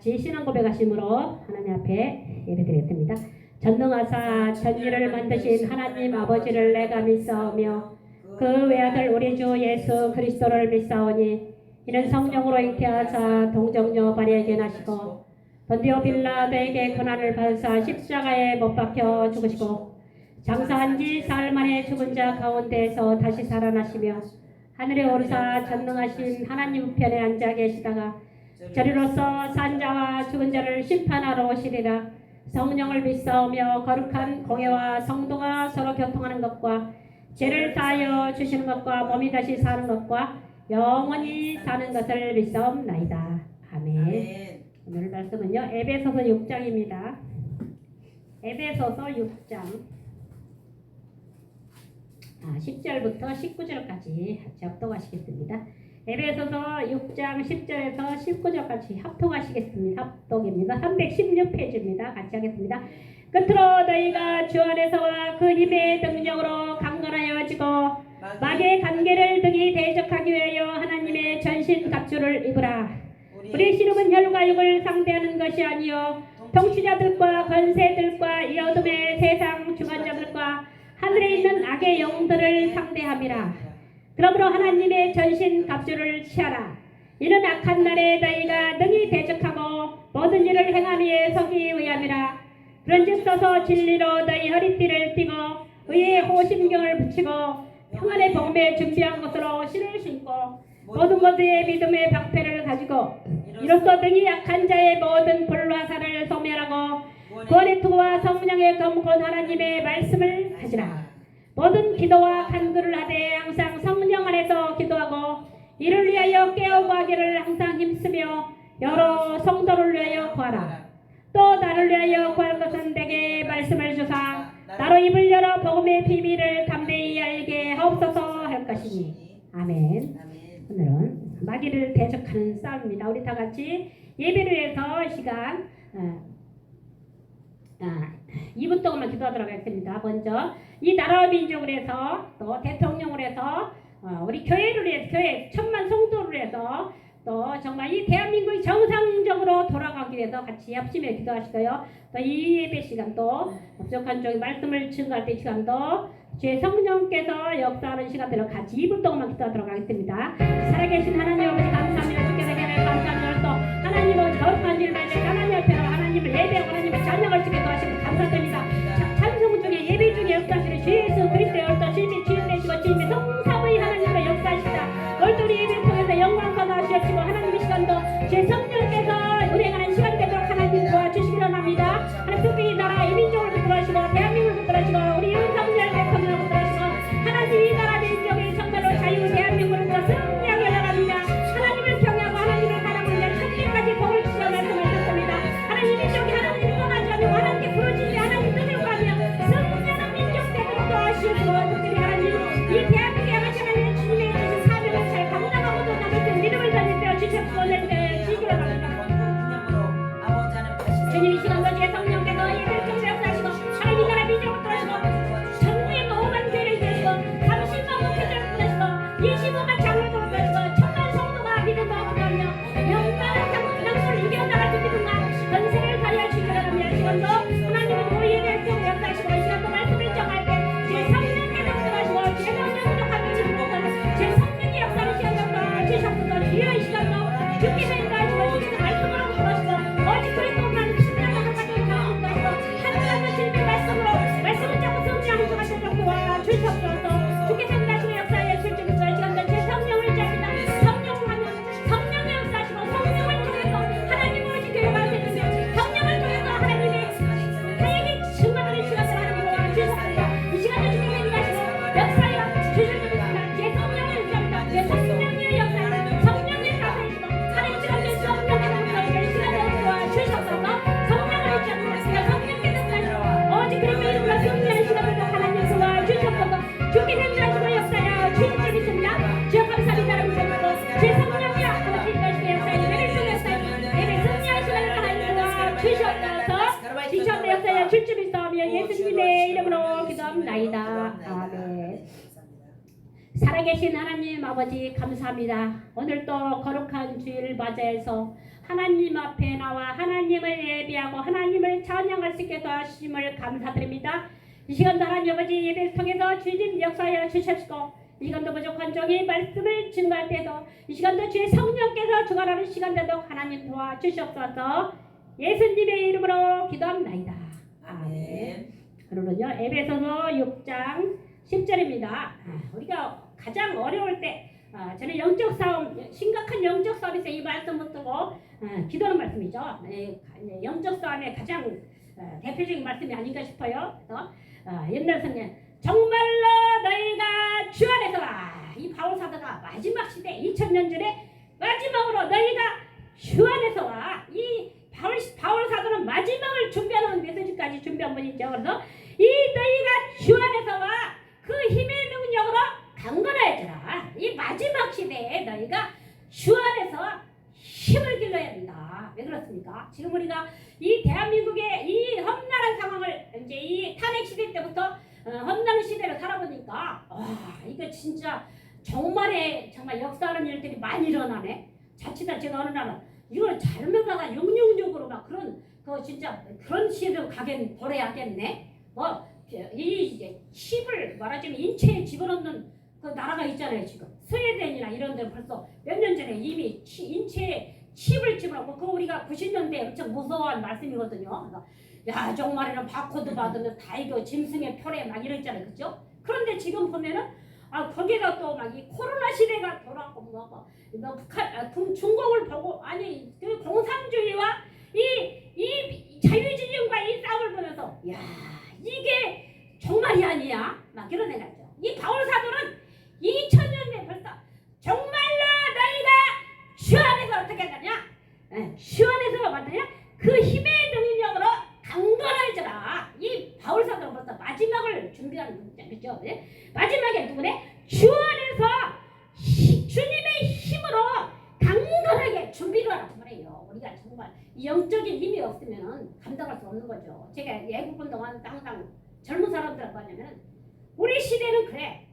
신앙 고백하심으로 하나님 앞에 예배드리겠습니다. 전능하사 전지를 만드신 하나님 아버지를 내가 믿사오며 그 외아들 우리 주 예수 그리스도를 믿사오니 이는 성령으로 잉태하사 동정녀 마리아에게 나시고 번디오 빌라도에게 고난을 받으사 십자가에 못 박혀 죽으시고 장사한 지 사흘 만에 죽은 자 가운데에서 다시 살아나시며 하늘에 오르사 전능하신 하나님 우편에 앉아 계시다가 저리로서 산자와 죽은 자를 심판하러 오시리라 성령을 믿사오며 거룩한 공예와 성도가 서로 교통하는 것과 죄를 사하여 주시는 것과 몸이 다시 사는 것과 영원히 사는 것을 믿사옵나이다. 아멘. 아멘. 오늘 말씀은요 에베소서 6장입니다. 에베소서 6장 아, 10절부터 19절까지 같이 합독하시겠습니다. 에베소서 6장 10절에서 19절까지 합독하시겠습니다. 합독입니다. 316페이지입니다. 같이 하겠습니다. 끝으로 너희가 주 안에서와 그 힘의 능력으로 강건하여지고 마귀의 관계를 등이 대적하기 위하여 하나님의 전신 갑주를 입으라. 우리 씨름은 혈과 육을 상대하는 것이 아니요 통치자들과 권세들과 이 어둠의 세상 주관자들과 하늘에 있는 악의 영들을 상대함이라. 그러므로 하나님의 전신 갑주를 취하라. 이는 악한 날에 너희가 능히 대적하고 모든 일을 행함 위에 서기 위함이라. 그런즉 서서 진리로 너희 허리띠를 띠고 의의 호심경을 붙이고 평안의 복음에 준비한 것으로 신을 신고 모든 것의 믿음의 방패를 가지고 이로써 등이 약한 자의 모든 불화사를 소멸하고 구원의 투구와 성령의 검건 하나님의 말씀을 가지라. 모든 기도와 간구를 하되 항상 성령 안에서 기도하고 이를 위하여 깨우고 하기를 항상 힘쓰며 여러 성도를 위하여 구하라. 또 나를 위하여 구할 것은 내게 말씀을 주사 나로 입을 열어 복음의 비밀을 담대히 알게 하옵소서 할 것이니 아멘. 오늘은 마귀를 대적하는 싸움입니다. 우리 다 같이 예배를 위해서 시간 어, 아, 2분 동안만 기도하도록 하겠습니다. 먼저 이 나라와 민족을 해서 또 대통령을 해서 어, 우리 교회를 위해서 교회 천만 성도를 해서 또 정말 이 대한민국이 정상적으로 돌아가기 위해서 같이 합심해 기도하시고요. 또 이 예배 시간도 부족한 쪽에 말씀을 증거할 때 시간도 주의 성령께서 역사하는 시간대로 같이 2분 동안만 기도하도록 하겠습니다. 살아계신 하나님 아버지 감사합니다. 주께 되게 감사합니다. 또 하나님은 거룩한 일말 아버지 감사합니다. 오늘 또 거룩한 주일을 맞이해서 하나님 앞에 나와 하나님을 예비하고 하나님을 찬양할 수 있게 도와주심을 감사드립니다. 이 시간도 하나님 아버지 예배를 통해서 주님 역사하여 주셨고 이 시간도 부족한 종이 말씀을 증거할 때도 이 시간도 주의 성령께서 주관하는 시간대도 하나님 도와주시옵소서 예수님의 이름으로 기도합니다. 아멘. 그러면요 에베소서 6장 10절입니다. 아, 우리가 가장 어려울 때 아, 저는 영적 싸움, 심각한 영적 싸움에서 이 말씀 못 듣고 아, 기도하는 말씀이죠. 네, 가- 영적 싸움의 가장 아, 대표적인 말씀이 아닌가 싶어요. 아, 옛날 성경 정말로 너희가 주 안에서 와. 이 바울 사도가 마지막 시대 2000년 전에 마지막으로 너희가 주 안에서 와. 이 바울, 바울 사도는 마지막을 준비하는 메시지까지 준비한 분이죠. 그래서 이 너희가 주 안에서 와. 그 힘의 능력으로 강건해져라. 이 마지막 시대에 너희가 주 안에서 힘을 길러야 된다. 왜 그렇습니까? 지금 우리가 이 대한민국의 이 험난한 상황을 이제 이 탄핵 시대 때부터 어, 험난한 시대를 살아보니까 와 이거 진짜 정말에 정말 역사하는 일들이 많이 일어나네. 자칫다 제가 어느 날은 이걸 잘못하다 영영적으로 막 그런 그 진짜 그런 시대로 가긴 버려야겠네. 뭐이 칩을 말하자면 인체에 집어넣는 그 나라가 있잖아요 지금 스웨덴이나 이런 데는 벌써 몇 년 전에 이미 치, 인체에 칩을 집어넣고 그 우리가 90년대 엄청 무서워한 말씀이거든요. 야 정말이는 바코드 받으면 다 이거 짐승의 표래 막 이랬잖아요, 그죠? 그런데 지금 보면은 아 거기다 또막 이 코로나 시대가 돌아왔고 뭐, 뭐, 뭐 북한 아, 중- 중국을 보고 아니 그 공산주의와 이 이 자유주의과 이 싸움을 보면서 야 이게 정말이 아니야 막 그런 생각이죠. 이 바울 사도는 2000년대 벌써 정말로 너희가 주 안에서 어떻게 하냐? 예, 주 안에서 만드냐? 그 힘의 능력으로 강건해져라. 이 바울 사도는 벌써 마지막을 준비하는 분이죠, 그죠? 예? 마지막에 누구네? 주 안에서 히- 주님의 힘으로 강건하게 준비를 하란 말이에요. 우리가 정말 이 영적인 힘이 없으면 감당할 수 없는 거죠. 제가 예국 운동하는 때 항상 젊은 사람들한테 뭐냐면 우리 시대는 그래.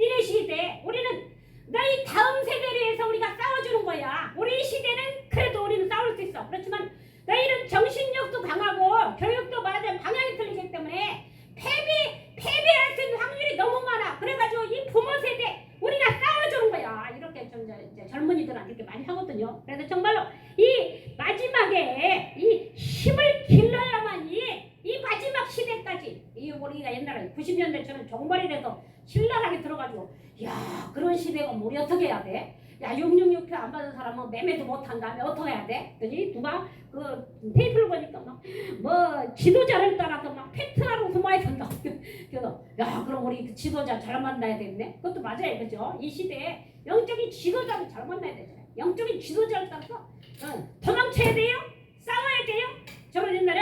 니네 시대 우리는 너희 다음 세대를 위해서 우리가 싸워주는 거야. 우리 시대는 그래도 우리는 싸울 수 있어. 그렇지만 너희는 정신력도 강하고 교육도 말하자면 방향이 틀리기 때문에 패배 패배할 수 있는 확률이 너무 많아. 그래가지고 이 부모 세대 우리가 싸워주는 거야. 이렇게 좀 이제- 이제 젊은이들한테 이렇게 많이 하거든요. 그래서 정말로 이 마지막에 이 힘을 길러야만이 이 마지막 시대까지 이 우리가 옛날에 90년대처럼 종말이 돼서 신랄하게 들어가지고 야 그런 시대가 우리 어떻게 해야 돼? 야 666표 안 받은 사람은 매매도 못한 다음에 어떻게 해야 돼? 그랬더니 누가 그 테이프를 보니까 막 뭐 지도자를 따라서 막 팩트라고 숨어야 된다. 그래서 야 그럼 우리 그 지도자 잘 만나야 되겠네. 그것도 맞아요, 그죠? 이 시대에 영적인 지도자를 잘 만나야 되잖아요. 영적인 지도자를 따라서 응, 도망쳐야 돼요? 싸워야 돼요? 저는 옛날에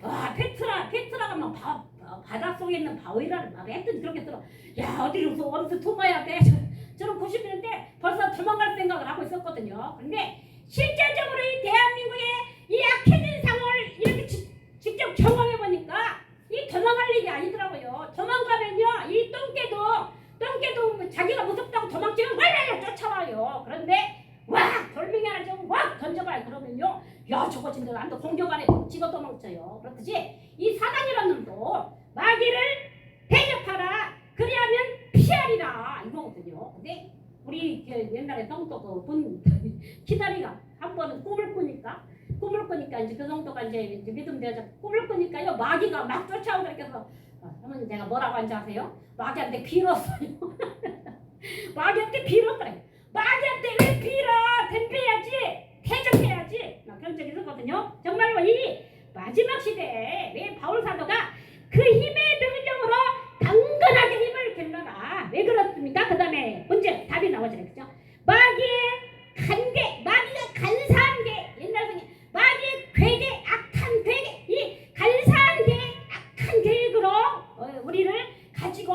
와 페트라 페트라가 막 바, 바- 바닷속에 있는 바위라를 막 했더니 그렇게 들어 야 어디로 서 어디서 도망야 돼 저- 저는 90년대 벌써 도망갈 생각을 하고 있었거든요. 근데 실제적으로 이 대한민국의 이 악해진 상황을 이렇게 지- 직접 경험해 보니까 이 도망갈 일이 아니더라고요. 도망가면요 이 똥개도 똥개도 뭐 자기가 무섭다고 도망치면 와라라 쫓아와요. 그런데 와 돌멩이 하나 좀확 던져봐요. 그러면요 야 저거 진짜 나한테 공격 안해 찍어 도망쳐요. 그렇듯이 이 사단이라는 놈도 마귀를 대적하라 그리하면 피하리라. 이거거든요. 근데 우리 그 옛날에 성도 그본 기다리가 한 번은 꿈을 꾸니까 꿈을 꾸니까 이제 그 정도가 이제, 믿음 되어서 꿈을 꾸니까요 마귀가 막 쫓아오고 그렇게 해서 어, 그러면 내가 뭐라고 한지 아세요? 마귀한테 빌었어요. 마귀한테 빌었더래. 마귀한테 왜 빌어? 덤벼야지. 대적해야지. 막 그런 적이 있었거든요. 정말로 이 마지막 시대에 왜 바울 사도가 그 힘의 능력으로 길러라 왜 그렇습니까? 그 다음에 문제 답이 나오잖아요 그죠? 마귀의 간계 마귀가 간사한 게 옛날 성에 마귀의 괴계 악한 괴계 이 간사한 계 악한 계획으로 어, 우리를 가지고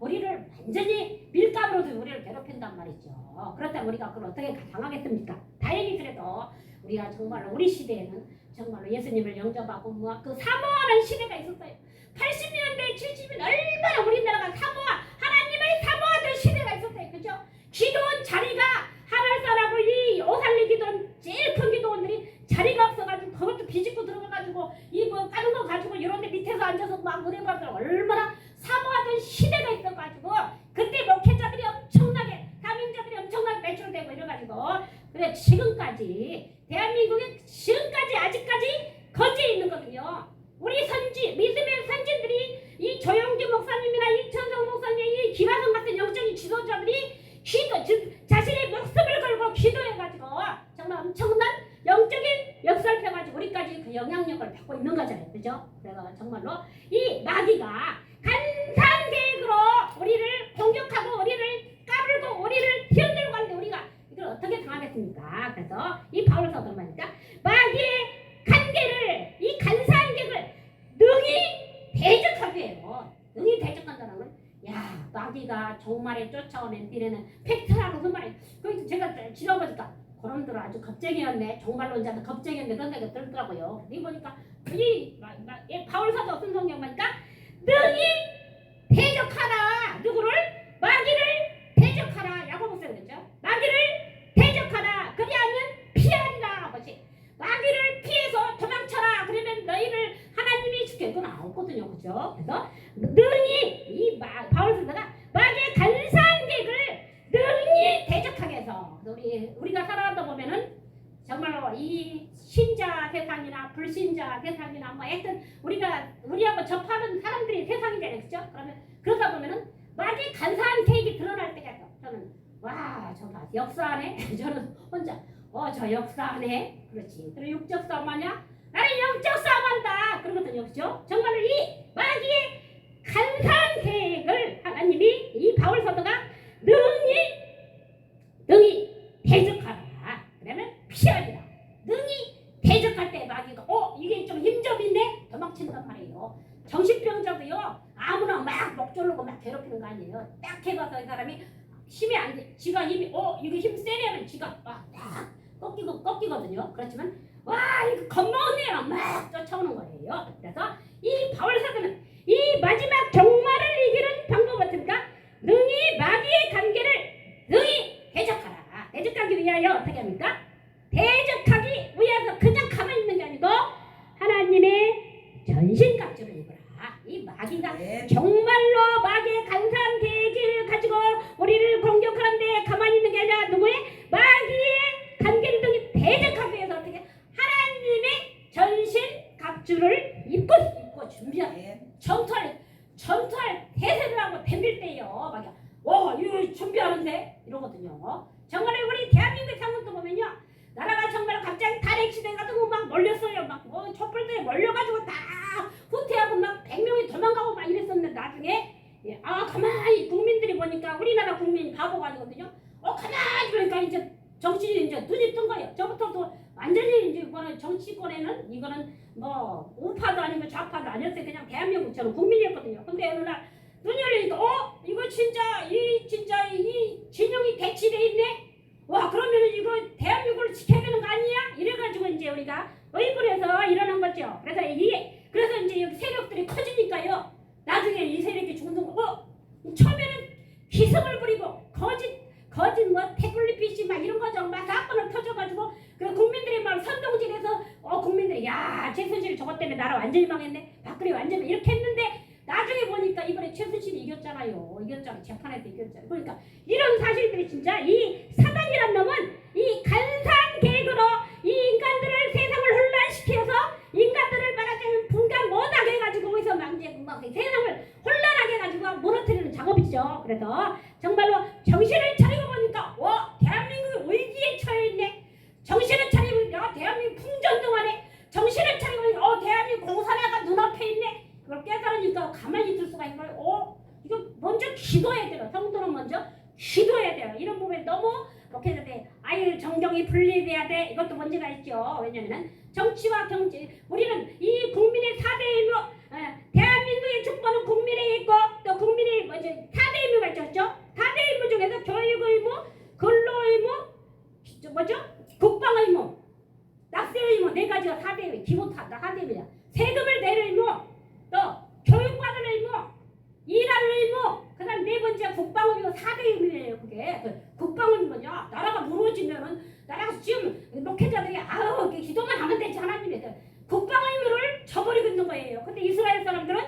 우리를 완전히 밀감으로 우리를 괴롭힌단 말이죠 그렇다면 우리가 그걸 어떻게 당하겠습니까? 다행히 그래도 우리가 정말 우리 시대에는 정말로 예수님을 영접하고 뭐그 사모하는 시대가 있었어요. 80년대, 70년 얼마나 우리나라가 사모하 하나님을 사모하던 시대가 있었어요. 그죠? 기도원 자리가 하늘사라고 이 오살리 기도원 제일 큰 기도원들이 자리가 없어가지고 그것도 비집고 들어가가지고 이뭐 까는 거 가지고 이런 데 밑에서 앉아서 막 은혜 받을 얼마나 사모하던 시대가 있어가지고 그때 목회자들이 엄청나게 사명자들이 엄청나게 매출되고 이래가지고 그래 지금까지 대한민국에 지금까지 아직까지 거지에 있는 거든요. 우리 선지 믿음의 선진들이 이 조영기 목사님이나 이천성 목사님, 이 김하성 같은 영적인 지도자들이 기도 즉 자신의 목숨을 걸고 기도해가지고 정말 엄청난 영적인 역사를 펴가지고 우리까지 그 영향력을 받고 있는 거잖아요, 그죠? 그래서 정말로 이 마귀가 간사한 계획으로 우리를 공격하고 우리를 까불고 우리를 흔들고 하는데 우리가 이걸 어떻게 당하겠습니까? 그래서 이 바울 사도는 말이니까 마귀의 간계를 이 간사한 계획을 능히 대적하게 해요. 능히 대적한다는 건, 야, 마귀가 종말에 쫓아오는 뒤에는 팩트라고 그 말, 그 제가 지나보니까 그놈들 아주 겁쟁이였네. 종말론자도 겁쟁이였네. 그런 생각이 들더라고요. 이 보니까 이, 마- 마- 이 바울 사도 쓴 성경 보니까 능히 대적하라. 누구를? 마귀를 대적하라. 야고보서 그랬죠. 마귀를 대적하라. 그리하면 피하리라. 뭐지? 마귀를 피해서 도망쳐라. 그러면 너희를 하나님이 지켜. 이건 없거든요. 그죠? 그래서 능히 이 마, 바울 사도가 마귀의 간사한 계획을 능히 대적하게 해서 그래서 우리 우리가 살아가다 보면은 정말로 이 신자 세상이나 불신자 세상이나 뭐 하여튼 우리가 우리하고 접하는 사람들이 세상이잖아요, 그죠? 그러면 그러다 보면은 마귀 간사한 계획이 드러날 때가 있어. 저는 와 정말 역사하네. 저는 혼자 어 저 역사하네. 그렇지. 그래 육적 싸움하냐? 나는 영적 싸움한다. 그러거든요, 그죠? 정말로 이 마귀의 간사한 계획을 하나님이 이 바울 사도가 능히 능히 대적하라. 그러면 피하리라. 능히 대적할 때 마귀가 어 이게 좀 힘 좀 있네 도망친단 말이에요. 정신병자도요 아무나 막 목조르고 막 괴롭히는 거 아니에요. 딱 해봐서 이 사람이 힘이 안 돼. 지가 힘이 어 이거 힘 세려면 지가 막딱 꺾이고 꺾이거든요. 그렇지만 와 이거 겁먹네요. 막 쫓아오는 거예요. 그래서 이 바울 사도는 이 마지막 종말을 이기는 방법 어떻습니까? 능히 마귀의 관계를 능히 대적하라. 대적하기 위하여 어떻게 합니까? 대적하기 위해서 그냥 가만히 있는 게 아니고 하나님의 전신갑주를 이 마귀가 네. 정말로 마귀의 간사한 계획을 가지고 우리를 공격하는데 가만히 있는 게 아니라 누구의 마귀의 관계를 등이 대적하기 위해서 어떻게 하나님의 전신 갑주를 입고 입고 준비하라. 네. 전투할 전투할 대세를 하고 덤빌 때요. 막 와, 이거 준비하는데 이러거든요. 정말 우리 대한민국 상황도 보면요. 나라가 정말 갑자기 탈핵 시대 같은 거 막 몰렸어요. 막 뭐 촛불들에 몰려가지고 다 후퇴하고 막 100명이 도망가고 막 이랬었는데 나중에 예, 아 가만히 국민들이 보니까 우리나라 국민이 바보가 아니거든요. 어 가만히 보니까 이제 정치인이 이제 눈이 뜬 거예요. 저부터도 완전히 이제 이거는 정치권에는 이거는 뭐 우파도 아니고 좌파도 아니었어요. 그냥 대한민국 저는 국민이었거든요. 근데 어느 날 눈이 열리니까 어 이거 진짜 이 진짜 이 진영이 대치돼 있네. 와 그러면은 이거 대한민국을 지켜야 되는 거 아니야? 이래가지고 이제 우리가 의불해서 일어난 거죠. 그래서 이게 그래서 이제 세력들이 커지니까요. 나중에 이 세력이 중동 어 처음에는 기승을 부리고 거짓 거짓 뭐 태블릿 막 이런 거죠. 막 사건을 터져가지고 그 국민들이 막 선동질해서 어 국민들이 야 최순실 저것 때문에 나라 완전히 망했네. 박근혜 완전히 이렇게 했는데 나중에 보니까 이번에 최순실이 이겼잖아요. 이겼잖아. 재판에서 이겼잖아요. 그러니까 이런 사실들이 진짜 이 사단이란 놈은 이 간사한 계획으로 이 인간들을 세상을 혼란시켜서 인간들을 말하자면 분간 못하게 해가지고 거기서 막 이제 막 세상을 혼란하게 해가지고 무너뜨리는 작업이죠. 그래서 정말로 정신을 차리고 보니까 와 대한민국이 위기에 처해 있네. 정신을 차리고 보니까 대한민국 풍전등하네. 정신을 차리고 보니까 어 대한민국 공산화가 눈앞에 있네. 그걸 깨달으니까 가만히 있을 수가 있는 거예요. 어 이거 먼저 기도해야 돼요. 성도는 먼저 기도해야 돼요. 이런 부분에 너무 목회자 돼. 아유 정경이 분리돼야 돼. 이것도 문제가 있죠. 왜냐면은 정치와 경제 우리는 이 국민의 사대 의무 어, 대한민국의 축복은 국민의 있고 또 국민의 뭐지 사대 의무가 있죠. 사대 의무 중에서 교육 의무, 근로 의무, 저 뭐죠? 국방 의무, 납세 의무 네 가지가 사대 의무 기본 다 사대 의무야. 세금을 낼 의무, 또 교육받을 의무, 일할 의무, 그다음 네 번째 국방업이고 사대 의미예요 그게. 그 국방은 뭐냐? 나라가 무너지면은 나라가 지금 목회자들이 아우 기도만 하면 되지 하나님이. 그 국방 의무를 저버리고 있는 거예요. 근데 이스라엘 사람들은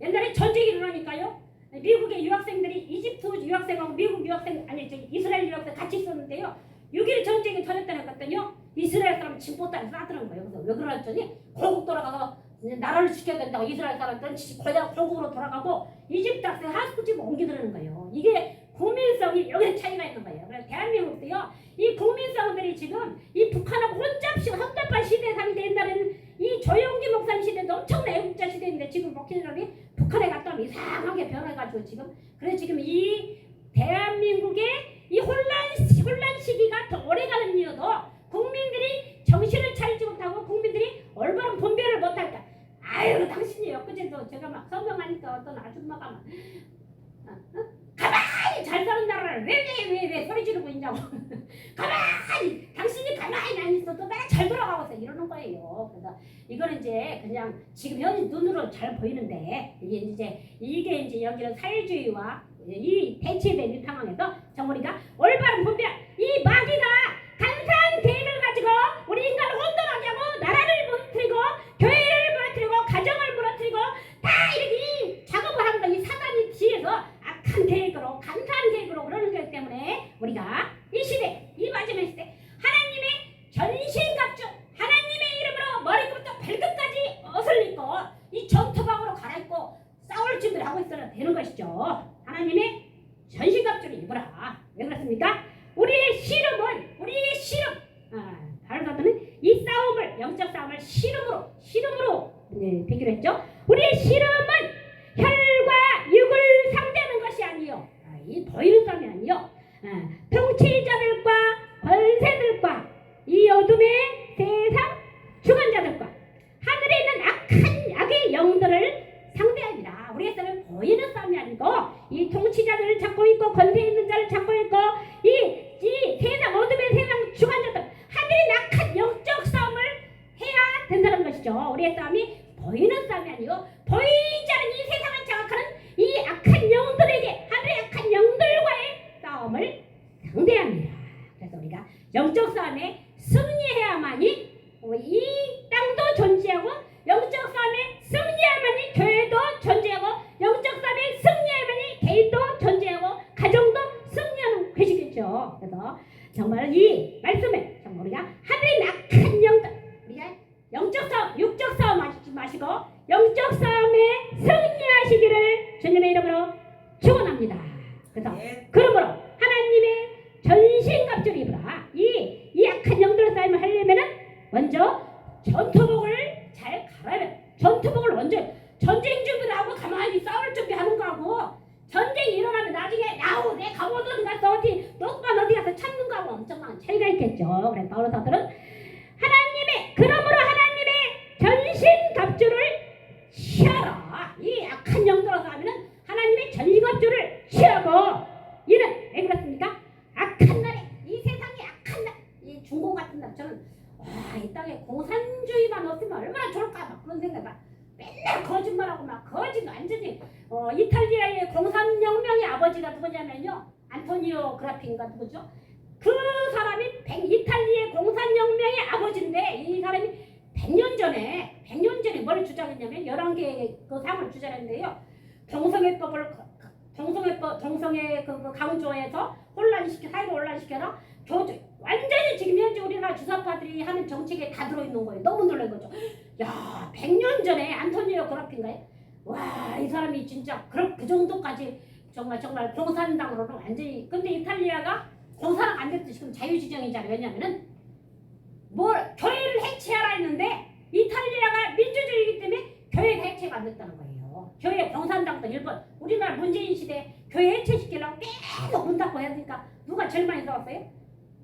옛날에 전쟁이 일어나니까요. 미국의 유학생들이 이집트 유학생하고 미국 유학생 아니 저기 이스라엘 유학생 같이 있었는데요. 6일 전쟁이 터졌다는 거거든요. 이스라엘 사람 진보단에 싸드는 거예요. 그래서 왜 그러랬더니 고국 돌아가서 나라를 지켜야 된다고 이스라엘 사람들은 고향 고국으로 돌아가고 이집트 학생 하스쿠집 옮기드는 거예요. 이게 국민성이 여기 차이가 있는 거예요. 그래서 대한민국도요. 이 국민성들이 지금 이 북한하고 혼잡시 혼잡한 시대에 살게 된다는 이 조영기 목사님 시대도 엄청난 애국자 시대인데 지금 목회자들이 북한에 갔다 오면 이상하게 변해가지고 지금 그래서 지금 이 대한민국의 이 혼란 혼란 시기가 더 오래가는 이유도 국민들이 정신을 차리지 못하고 국민들이 올바른 분별을 못할까. 아유 당신이 엊그제도 제가 막 설명하니까 어떤 아줌마가 막 어, 어? 가만히 잘 사는 나라를 왜왜왜왜 소리 지르고 있냐고 가만히 당신이 가만히 안 있어도 나라 잘 돌아가고 있어 이러는 거예요 그래서 이거는 이제 그냥 지금 현 눈으로 잘 보이는데 이게 이제 이게 이제 여기는 사회주의와 이 대치된 이 상황에서 정우리가 올바른 분별 이 마귀가 간사한 계획을 가지고 우리 인간을 혼돈하게 하고 나라를 무너뜨리고 교회를 무너뜨리고 가정을 무너뜨리고 다 이렇게 이 작업을 하는 거이 사단이 뒤에서 악한 계획으로 간사한 계획으로 그러는 거기 때문에 우리가 이 시대 이 마지막 시대 하나님의 전신갑주 하나님의 이름으로 머리부터 발끝까지 옷을 입고 이 전투방으로 갈아입고 싸울 준비를 하고 있어야 되는 것이죠 하나님의 전신갑주를 입어라 왜 그렇습니까? 우리의 씨름은 우리의 씨름 아, 다른 사람들은 이 싸움을 영적 싸움을 씨름으로 씨름으로 네, 되기로 했죠. 우리의 씨름 야, 100년 전에 안토니오 그라핀가요? 와, 이 사람이 진짜 그, 그 정도까지 정말 정말 공산당으로는 완전히 근데 이탈리아가 공산당 안 됐지 지금 자유지정이잖아요. 왜냐면은 뭘 교회를 해체하라 했는데 이탈리아가 민주주의이기 때문에 교회가 해체가 안 됐다는 거예요. 교회 공산당도 일본 우리나라 문재인 시대 교회 해체시키려고 계속 문 닫고 해야 되니까 누가 제일 많이 싸웠어요?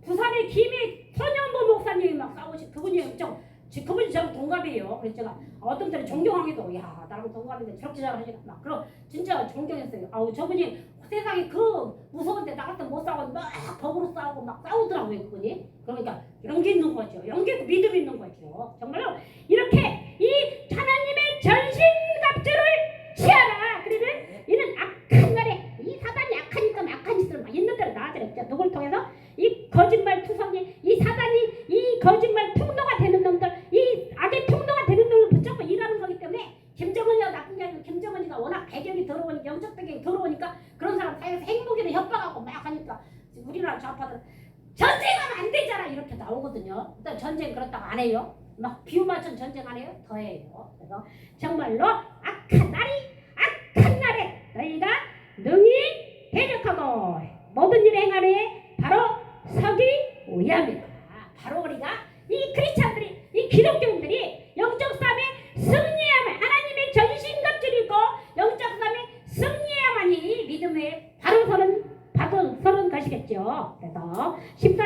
부산의 김해 선영보 목사님이 막 싸우시 그분이 좀 지- 그분이 저랑 동갑이에요. 그래서 제가 어떤 때는 존경하기도 야 나랑 동갑인데 저렇게 잘하시나 막 그런 진짜 존경했어요. 아우 저분이 세상에 그 무서운데 나 같은 못 싸우고 막 법으로 싸우고 막 싸우더라고요 그분이. 그러니까 용기 있는 거죠. 용기 있고 믿음 있는 거죠. 정말로 이렇게 இப்போ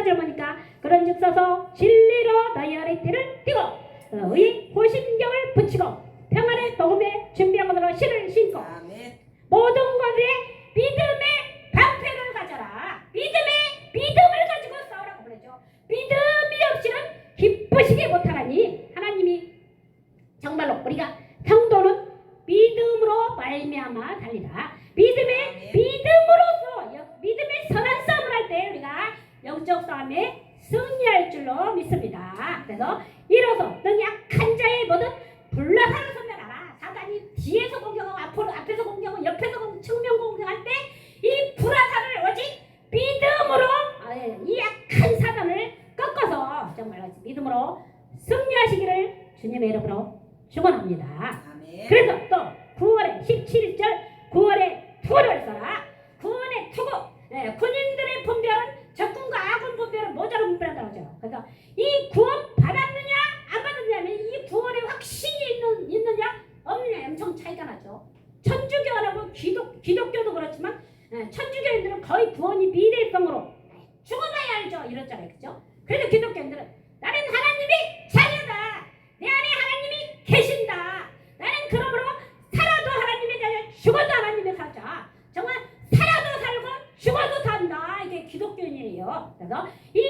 그.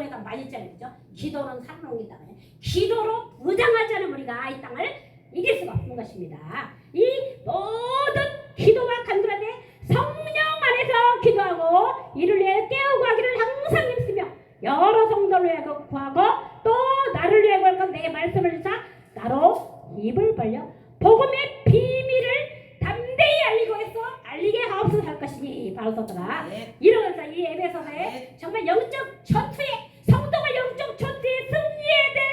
기도원에가 많이 잘리죠. 기도는 살롱이다. 기도로 무장하자는 우리가 이 땅을 이길 수가 없는 것입니다. 이 모든 기도와 간절함에 성령 안에서 기도하고 이를 위해 깨우고 하기를 항상 힘쓰며 여러 성도를 위해 구하고 또 나를 위해 구할 건내 말씀을 주사 나로 입을 벌려 복음의 비밀을 담대히 알리고 해서 알리게 하옵소서 할 것이니 바로 서더라 네. 이러면서 이 에베소서에 네. 정말 영적 전투에 성도가 영적 전투의 승리에 대해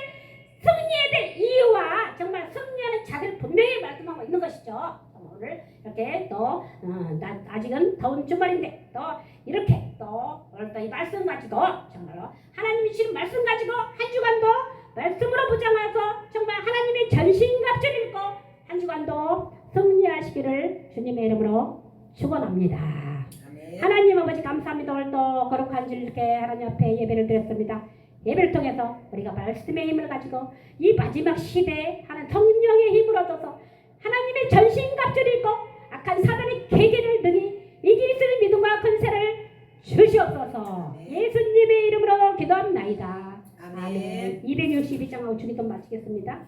승리에 대해 이유와 정말 승리하는 자세를 분명히 말씀하고 있는 것이죠. 오늘 이렇게 또 어, 아직은 더운 주말인데 또 이렇게 또 오늘 또이 말씀 가지고 정말로 하나님이 지금 말씀 가지고 말씀의 힘을 가지고 이 마지막 시대에 하는 성령의 힘을 얻어서 하나님의 전신갑주를 입고 악한 사단의 계기를 능히 이길 수 있는 믿음과 권세를 주시옵소서 예수님의 이름으로 기도합나이다 아멘. 262장 5주기도 마치겠습니다.